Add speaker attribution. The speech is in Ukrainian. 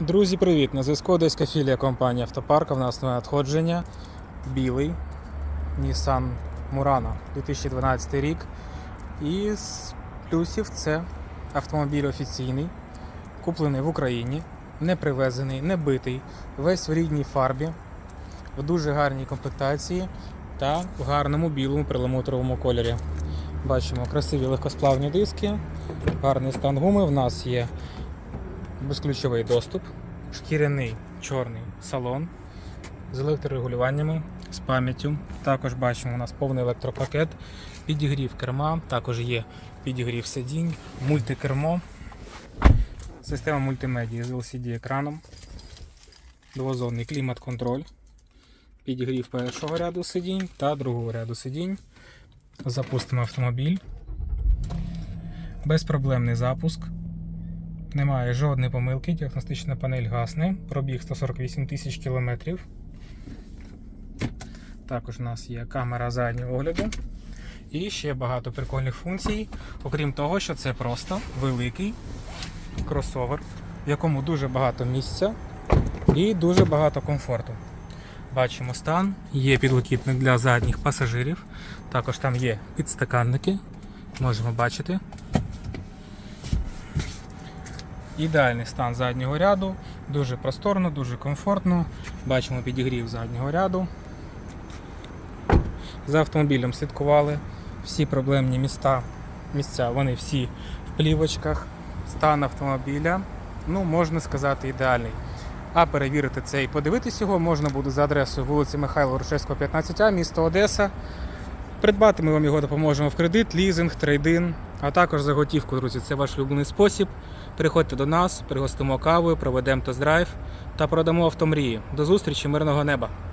Speaker 1: Друзі, привіт! На зв'язку Одеська філія компанії Автопарка. В нас надходження. Білий Nissan Murano 2012 рік. І з плюсів це автомобіль офіційний, куплений в Україні, не привезений, не битий, весь в рідній фарбі, в дуже гарній комплектації та в гарному білому перламутровому кольорі. Бачимо красиві легкосплавні диски, гарний стан гуми. В нас є безключовий доступ, шкіряний чорний салон з електрорегулюваннями, з пам'яттю. Також бачимо, у нас повний електропакет, підігрів керма, також є підігрів сидінь, мультикермо, система мультимедії з LCD-екраном, двозонний клімат-контроль, підігрів першого ряду сидінь та другого ряду сидінь. Запустимо автомобіль. Безпроблемний запуск. Немає жодної помилки, діагностична панель гасне, пробіг 148 тисяч кілометрів. Також у нас є камера заднього огляду. І ще багато прикольних функцій, окрім того, що це просто великий кросовер, в якому дуже багато місця і дуже багато комфорту. Бачимо стан, є підлокітник для задніх пасажирів, також там є підстаканники, можемо бачити. Ідеальний стан заднього ряду, дуже просторно, дуже комфортно. Бачимо підігрів заднього ряду. За автомобілем слідкували. Всі проблемні міста, місця, вони всі в плівочках. Стан автомобіля, ну, можна сказати, ідеальний. А перевірити це і подивитись його можна буде за адресою вулиці Михайла Рушевського, 15А, місто Одеса. Придбати ми вам його допоможемо в кредит, лізинг, трейдин, а також за готівку, друзі. Це ваш улюблений спосіб. Приходьте до нас, пригостимо кавою, проведемо тест-драйв та продамо автомрії. До зустрічі, мирного неба!